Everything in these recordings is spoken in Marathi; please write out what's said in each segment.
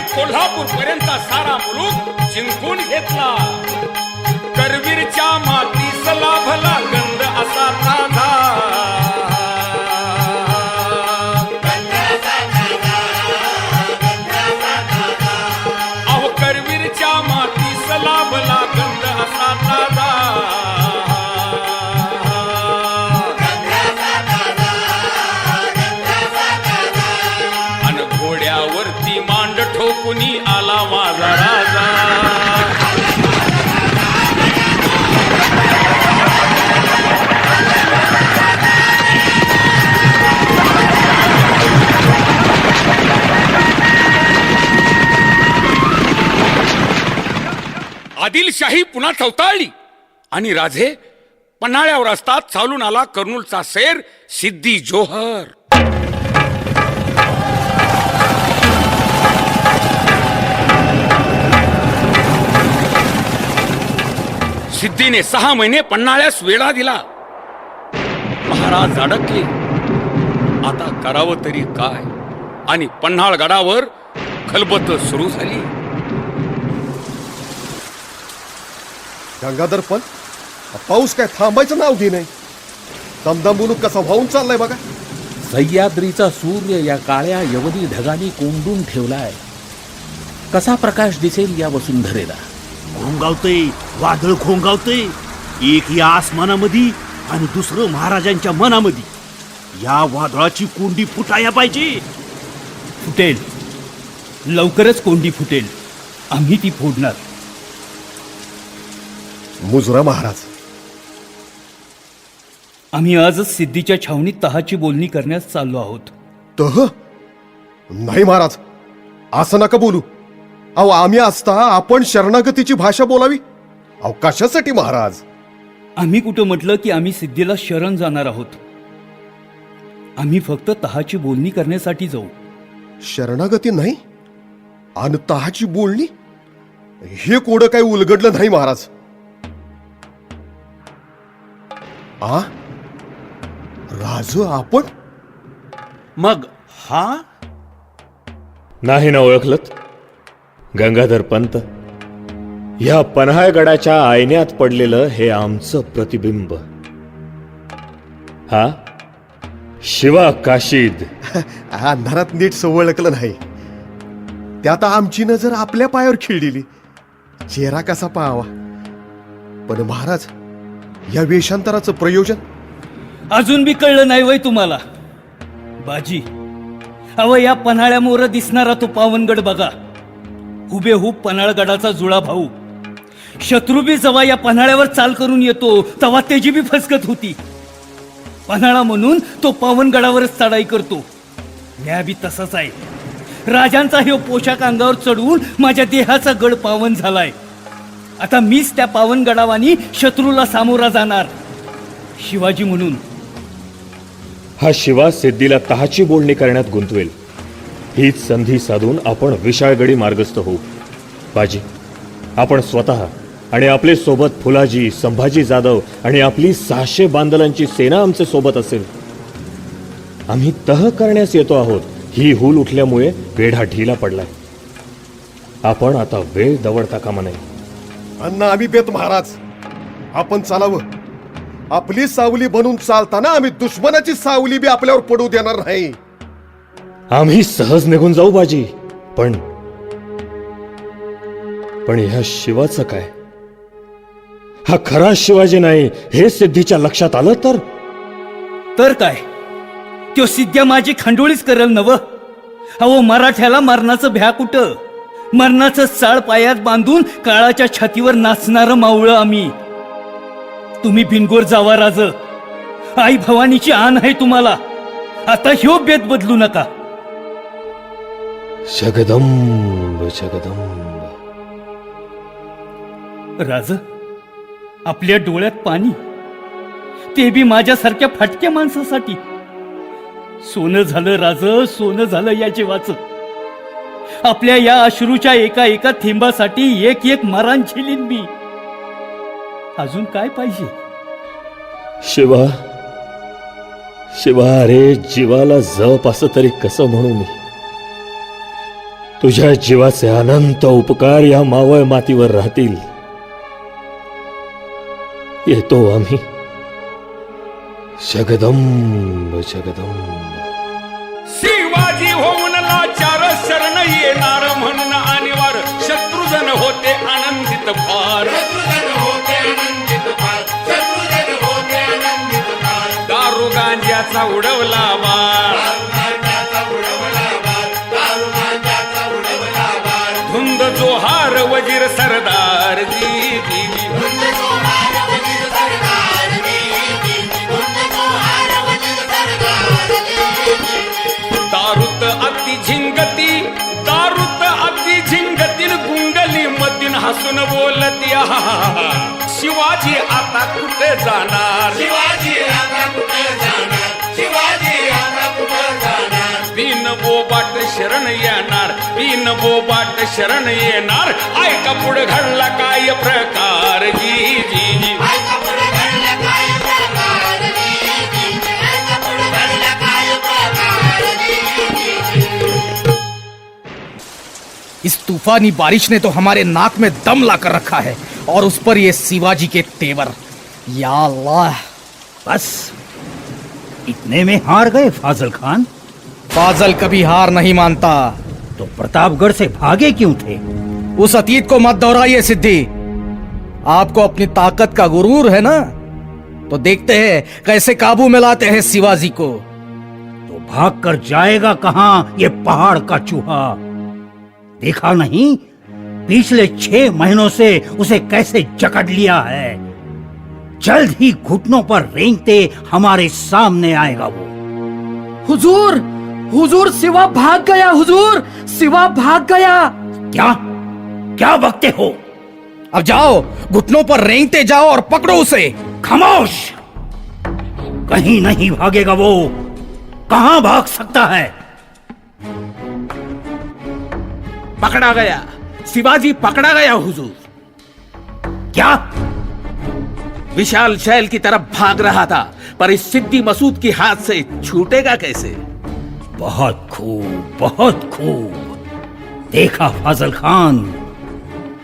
कोल्हापूर पर्यंत सारा मुलूक जिंकून घेतला. करवीरच्या मातीस लाभला आदिलशाही पुन्हा चौताळली. आणि राजे पन्हाळ्यावर असतात चालून आला कर्नूलचा शेर सिद्धी जोहर. सिद्धीने सहा महिने पन्हाळ्यास वेढा दिला. महाराज अडकले. आता करावं तरी काय? आणि पन्हाळ गडावर खलबत सुरू झाली. गंगाधर पण? पाऊस काय थांबायचं नाव घे नाही दमदम कसा वाहून चाललाय बघा. सह्याद्रीचा सूर्य या काळ्या यवनी ढगांनी कोंडून ठेवलाय. कसा प्रकाश दिसेल या वसुंधरेला? खोंगावतय वादळ खोंगावतय एक या आसमानामध्ये आणि दुसरं महाराजांच्या मनामध्ये या वादळाची कोंडी फुटाया पाहिजे. फुटेल. लवकरच कोंडी फुटेल. आम्ही ती फोडणार. मुजरा महाराज. आम्ही आजच सिद्धीच्या छावणीत तहाची बोलणी करण्यास चाललो आहोत. तह? नाही महाराज. असं नका बोलू. अहो आम्ही असता आपण शरणागतीची भाषा बोलावी? अहो कशासाठी महाराज? आम्ही कुठं म्हटलं की आम्ही सिद्धीला शरण जाणार आहोत? आम्ही फक्त तहाची बोलणी करण्यासाठी जाऊ. शरणागती नाही? आणि तहाची बोलणी? हे कोडं काही उलगडलं नाही महाराज. आ? राज आपण? मग हा? नाही ना ओळखलत? गंगाधर पंत या पन्हाळगडाच्या आयन्यात पडलेलं हे आमचं प्रतिबिंब. हा? शिवा काशीद. अंधारात नीट ओळखलं नाही. त्यात आमची नजर आपल्या पायावर खिळलेली चेहरा कसा पाहावा? पण महाराज या वेषांतराचं प्रयोजन? अजून बी कळलं नाही वय तुम्हाला. बाजी अव या पन्हाळ्यामोर दिसणारा तो पावनगड बघा. हुबेहूब पन्हाळगडाचा जुळा भाऊ. शत्रू बी जेव्हा या पन्हाळ्यावर चाल करून येतो तेव्हा त्याची बी फसकत होती. पन्हाळा म्हणून तो पावनगडावरच चढाई करतो. न्या बी तसाच आहे. राजांचा हे पोशाख अंगावर चढवून माझ्या देहाचा गड पावन झालाय. आता मीच त्या पावनगडावानी शत्रूला सामोरा जाणार. शिवाजी म्हणून. हा शिवा सिद्धीला तहाची बोलणी करण्यात गुंतवेल. हीच संधी साधून आपण विशाळगडी मार्गस्थ होऊ. बाजी आपण स्वतः आणि आपले सोबत फुलाजी संभाजी जाधव आणि आपली सहाशे बांदलांची सेना आमचे सोबत असेल. आम्ही तह करण्यास येतो आहोत. ही हूल उठल्यामुळे वेढा ढिला पडलाय. आपण आता वेळ दवडता कामा नये. अण्णा आम्ही बेत महाराज. आपण चालावं. आपली सावली बनून चालताना आम्ही दुश्मनाची सावली बी आपल्यावर पडू देणार नाही. आम्ही सहज निघून जाऊ बाजी. पण पण ह्या शिवाचं काय? हा खरा शिवाजी नाही हे सिद्धीच्या लक्षात आलं तर? तर काय? त्यो सिद्ध्या माझी खंडोळीच करल नव? अहो मराठ्याला मरणाचं भ्या कुठं? मरणाचं चाळ पायात बांधून काळाच्या छातीवर नाचणारं मावळं आम्ही. तुम्ही बिनगोर जावा राज. आई भवानीची आण आहे तुम्हाला. आता ह्यो बेत बदलू नका. जगदंब जगदंब राज आपल्या डोळ्यात पाणी. ते बी माझ्यासारख्या फटक्या माणसासाठी. सोनं झालं राज सोनं झालं या जीवाचं. आपल्या या अश्रूच्या एका एका थेंबासाठी एक एक मरण झेलीन मी. अजून काय पाहिजे? शिवा शिवा अरे जीवाला जप असं तरी कसं म्हणू मी? तुझ्या जीवाचे अनंत उपकार या मावळ मातीवर राहतील. येतो आम्ही. जगदम जगदंब. Lord. हसून बोलती. शिवाजी आता कुठे जाणार? शिवाजी आता कुठे जाणार? शिवाजी आता कुठे जाणार? बिन बोबाट शरण येणार बिन बोबाट शरण येणार. ऐका पुढे घडला काय प्रकार? जी जी इस तूफानी बारिश ने तो हमारे नाक में दम ला कर रखा है और उस पर ये शिवाजी के तेवर। या अल्लाह। बस, इतने में हार गए फाजल खान। फाजल कभी हार नहीं मानता। तो प्रतापगढ़ से भागे क्यों थे? उस अतीत को मत दोहराइए, सिद्धि। आपको अपनी ताकत का गुरूर है ना? तो देखते हैं, कैसे काबू में लाते हैं शिवाजी को। तो भाग कर जाएगा कहाँ ये पहाड़ का चूहा? देखा नहीं? पिछले छह महीनों से उसे कैसे जकड़ लिया है? जल्द ही घुटनों पर रेंगते हमारे सामने आएगा वो। हुजूर हुजूर सिवा भाग गया हुजूर सिवा भाग गया। क्या? क्या बकते हो? अब जाओ घुटनों पर रेंगते जाओ और पकड़ो उसे। खामोश! कहीं नहीं भागेगा वो। कहाँ भाग सकता है? पकड़ा गया। शिवाजी पकड़ा गया, हुजूर। क्या? विशाल शैल की तरफ़ भाग रहा था, पर इस सिद्धि मसूद की हाथ से छूटेगा कैसे? बहुत खूब बहुत खूब। देखा फाजल खान,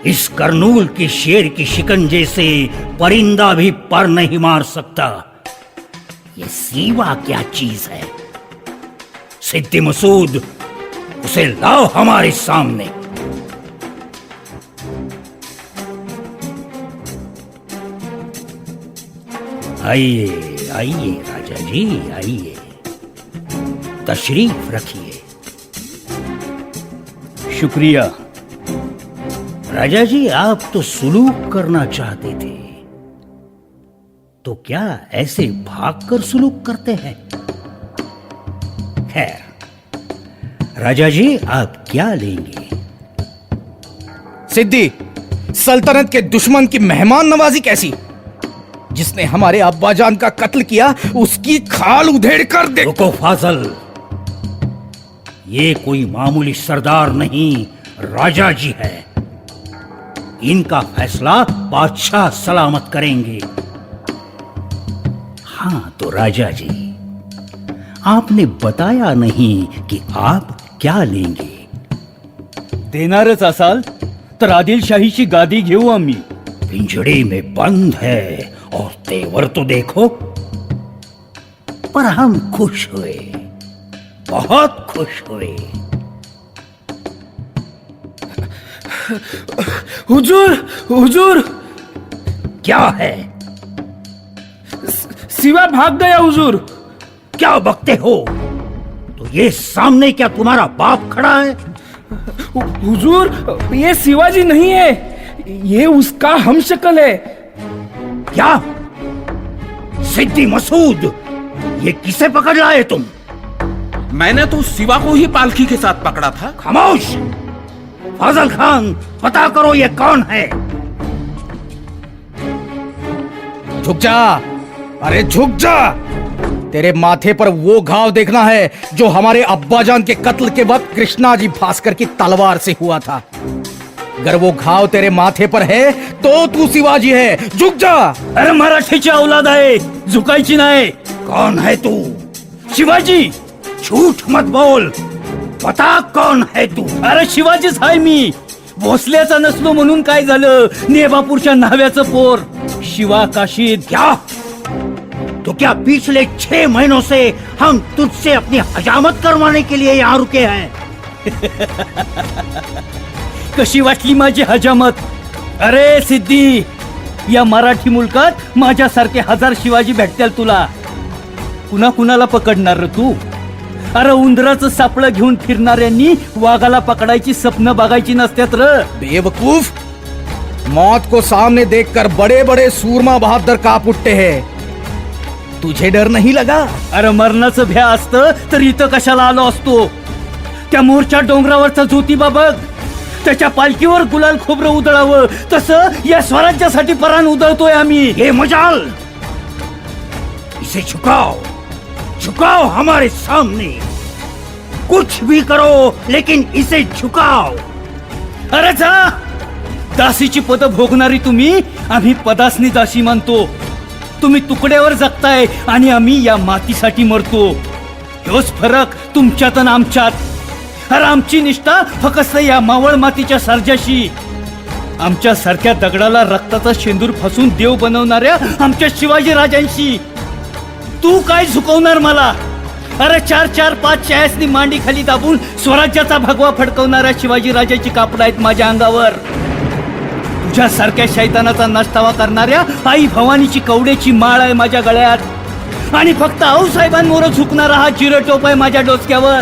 इस करनूल की शेर की शिकंजे से परिंदा भी पर नहीं मार सकता। ये सीवा क्या चीज़ है? सिद्धि मसूद उसे लाओ हमारे सामने। आइए आइए राजा जी, आइए। तशरीफ़ रखिए। शुक्रिया। राजा जी, आप तो सुलूक करना चाहते थे। तो क्या ऐसे भागकर सुलूक करते हैं? खैर राजा जी आप क्या लेंगे? सिद्धि सल्तनत के दुश्मन की मेहमान नवाजी कैसी? जिसने हमारे अब्बाजान का कत्ल किया उसकी खाल उधेड़ कर दे। रुको फाजल। ये कोई मामूली सरदार नहीं राजा जी है। इनका फैसला बादशाह सलामत करेंगे। हाँ तो राजा जी आपने बताया नहीं कि आप क्या लेंगे? देणारच असाल तर आदिलशाहीची गादी घेऊ आम्ही. पिंजड़े में बंद है और तेवर तो देखो। पर हम खुश हुए बहुत खुश हुए। हुजूर हुजूर। क्या है? सिवा भाग गया हुजूर। क्या बकते हो? ये सामने क्या तुम्हारा बाप खड़ा है? हुजूर ये शिवाजी नहीं है। ये उसका हम शक्ल है। क्या? सिद्धि मसूद ये किसे पकड़ लाए तुम? मैंने तो शिवा को ही पालकी के साथ पकड़ा था। खामोश! फाजल खान पता करो ये कौन है। झुक जा। अरे झुक जा! तेरे माथे पर वो घाव देखना है जो हमारे अब्बाजान के कत्ल के वक्त कृष्णा जी भास्कर की तलवार से हुआ था। अगर वो घाव तेरे माथे पर है तो तू शिवाजी है। झुक जा। अरे मराठीची औलाद आहे झुकायची नाही। कौन है तू? शिवाजी झूठ मत बोल। बता कौन है तू? अरे शिवाजीच आहे मी। भोसल्याचा नसलो म्हणून काय झालं? नेबापूरच्या न्हाव्याचं पोर। शिवा काशीद क्या? तो क्या पिछले छह महीनों से हम तुझसे अपनी हजामत करवाने के लिए यहाँ रुके हैं? कशी वाटली माझी हजामत अरे सिद्धी या मराठी मुलकात माझ्यासारखे हज़ार शिवाजी भेटतील तुला. कुणा कुणाला पकडणार रे तू? अरे उंदराचं सापळं घेऊन फिरणाऱ्यांनी वाघाला पकडायची स्वप्न बघायची नसत्यात र. बेवकूफ़? मौत को सामने देखकर बड़े बड़े सूरमा बहादुर काप उठते हैं. तुझे डर नहीं लगा? अरे मरणाचं भ्या असतं तर इथं कशाला आलो असतो? त्या मोरच्या डोंगरावरचा ज्योतिबा बघ. त्याच्या पालखीवर गुलाल खोबरं उधळावं. तसं या स्वराज्यासाठी परान उधळतोय आम्ही. ये मजाल! इसे झुकाओ झुकाओ हमारे सामने. कुछ भी करो लेकिन इसे झुकाओ अरे जा! दासीची पद भोगणारी तुम्ही आम्ही पदासनी दासी मानतो. तुम्ही तुकड्यावर जगताय आणि आम्ही या मातीसाठी मरतो. हेच फरक तुमच्यात आणि आमच्यात. अरे आमची निष्ठा फक्त या मावळ मातीच्या सर्जाशी. आमच्या सारख्या दगडाला रक्ताचा शेंदूर फसून देव बनवणाऱ्या आमच्या शिवाजी राजांशी. तू काय झुकवणार मला? अरे चार चार पाच चायसनी मांडी खाली दाबून स्वराज्याचा भगवा फडकवणाऱ्या शिवाजी राजाची कापड आहेत माझ्या अंगावर. तुझ्यासारख्या शैतानाचा नष्टावा करणाऱ्या आई भवानीची कवड्याची माळ आहे माझ्या गळ्यात. आणि फक्त आऊसाहेबांमुळं झुकणारा हा चिरटोप आहे माझ्या डोसक्यावर.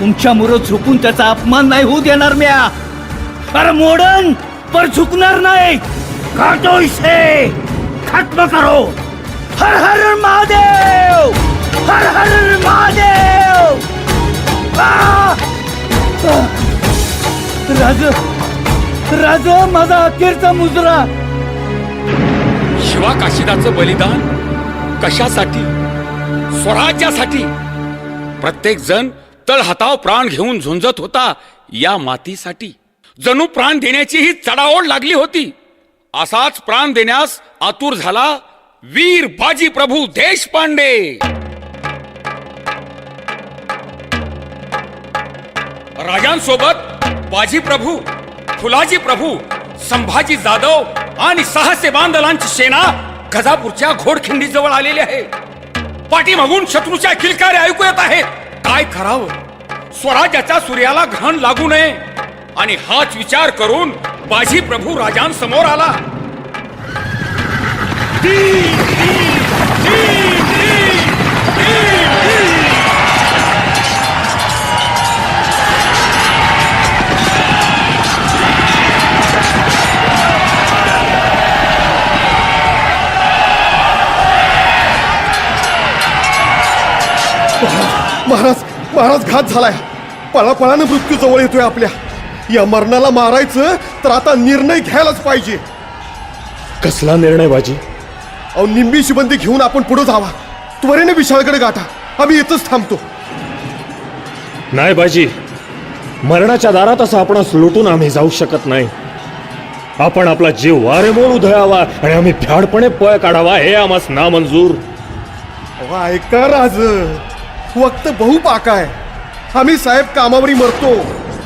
तुमच्या मुळं झुकून त्याचा अपमान नाही होऊ देणार म्या. अरे मोडन पर झुकणार नाही. काटो इसे खत्म करो. हर हर महादेव. हर हर महादेव. आ! राज राज माझा अखेरचा मुजरा. शिवा काशीदाचं बलिदान कशासाठी? स्वराज्यासाठी? प्रत्येक जण तळहाताव प्राण घेऊन झुंजत होता या मातीसाठी. जणू प्राण देण्याची ही चढाओढ लागली होती. असाच प्राण देण्यास आतुर झाला वीर बाजी प्रभू देशपांडे. राजांसोबत बाजी प्रभू फुलाजी प्रभू संभाजी जाधव आणि सहाशे बांधलांची सेना गजापूरच्या घोडखिंडी जवळ आलेली आहे. पाठीमागून शत्रूच्या किलकारे ऐकू येत आहेत. काय करावं? स्वराज्याच्या सूर्याला घाण लागू नये. आणि हाच विचार करून बाजी प्रभू राजांसमोर आला. महाराज महाराज घात झालाय. पळापळानं मृत्यू जवळ येतोय आपल्या. या मरणाला मारायचं तर आता निर्णय घ्यायलाच पाहिजे. कसला निर्णय बाजी? अहो निंबी शिबंदी घेऊन आपण पुढे जावा. त्वरेने विशाळकडे गाठा. आम्ही इथंच थांबतो. नाही बाजी. मरणाच्या दारात असं आपण लुटून आम्ही जाऊ शकत नाही. आपण आपला जीव वारेमोर उधळावा आणि आम्ही भ्याडपणे पळ काढावा हे आम्हास नामंजूर. अहो, ऐका राज. वक्त बहु पाका आहे. आम्ही साहेब कामावरी मरतो.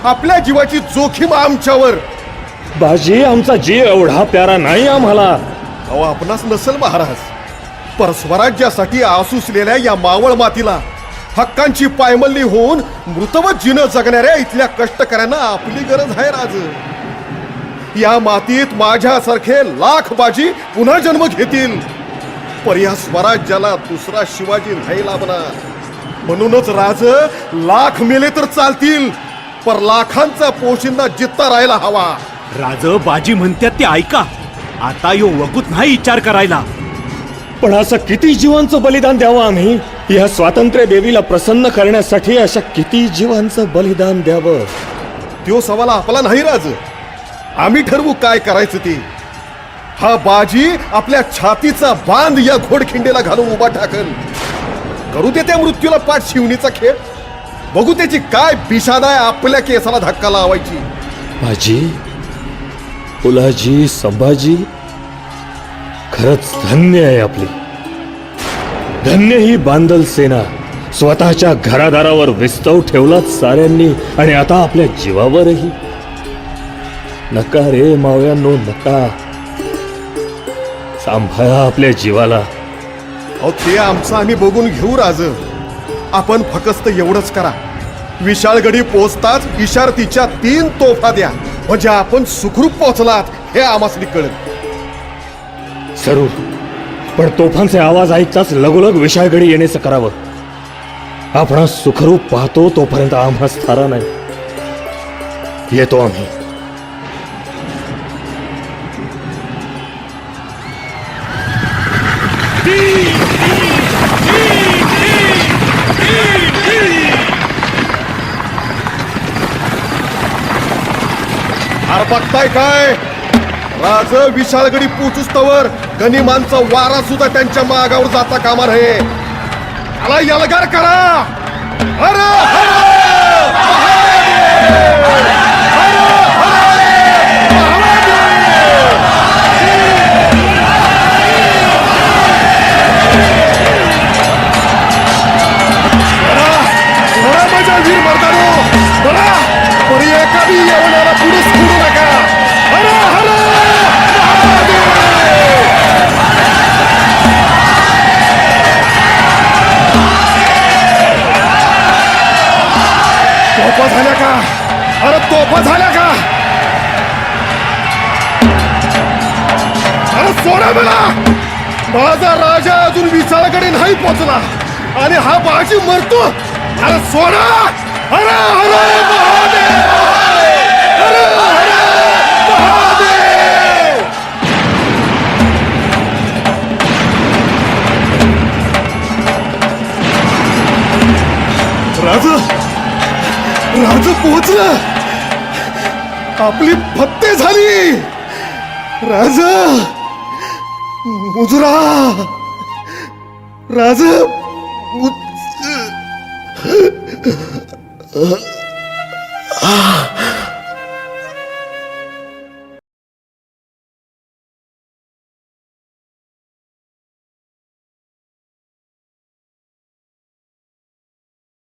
आपल्या जीवाची जोखीम आमच्यावर. बाजी आमचा जीव एवढा प्यारा नाही आम्हाला. अहो आपणास नसल महाराज. पर स्वराज्यासाठी आसुसलेल्या या मावळ मातीला हक्कांची पायमल्ली होऊन मृतवत जीनं जगणाऱ्या इथल्या कष्टकऱ्यांना आपली गरज आहे राज. या मातीत माझ्यासारखे लाख बाजी पुन्हा जन्म घेतील. पर या स्वराज्याला दुसरा शिवाजी नाही लाभणार म्हणूनच राज लाख मेले तर चालतील पर लाखांचा पोशिंदा जित्ता राहायला हवा. राज बाजी म्हणतात ते ऐका. आता यो वगूत नाही विचार करायला. पण असं किती जीवांचं बलिदान द्यावं आम्ही? या स्वातंत्र्य देवीला प्रसन्न करण्यासाठी अशा किती जीवांचं बलिदान द्यावं? त्यो सवाल आपला नाही राज. आम्ही ठरवू काय करायचं ते. हा बाजी आपल्या छातीचा बांध या घोडखिंडीला घालून उभा टाकल करू दे त्या मृत्यूला पाठ शिवणीचा खेळ. बघू त्याची काय बिशादा आपल्या केसाला धक्का लावायची. माझी फुलाजी संभाजी खरंच धन्य आहे आपली. धन्य ही बांदल सेना स्वतःच्या घरादारावर विस्तव ठेवलाच साऱ्यांनी आणि आता आपल्या जीवावरही. नका रे मावळ्यांनो नका. सांभाळा आपल्या जीवाला. अहो ते आमचं आम्ही बघून घेऊ राज. आपण फकस्त एवढंच करा. विशाळगडी पोचताच इशारतीच्या तीन तोफा द्या. म्हणजे आपण सुखरूप पोहोचलात हे आम्हाला कळेल. जरूर पण तोफांचे आवाज ऐकताच लगोलग विशाळगडी येण्याचं करावं आपण सुखरूप पाहतो तोपर्यंत आम्हाला थारा नाही. येतो आम्ही. अरे बघताय काय? राज विशाळगडी पोचुस्तवर गनिमांचा वारा सुद्धा त्यांच्या मागावर जाता कामा नये. त्याला यलगार करा. अरे! माझा राजा अजून विशाळकडे नाही पोचला. आणि हा बाजी मरतो. अरे सोडा! अरे अरे महादेव! अरे अरे राज आपली फत्ते झाली. राजा! मुजरा राज मु-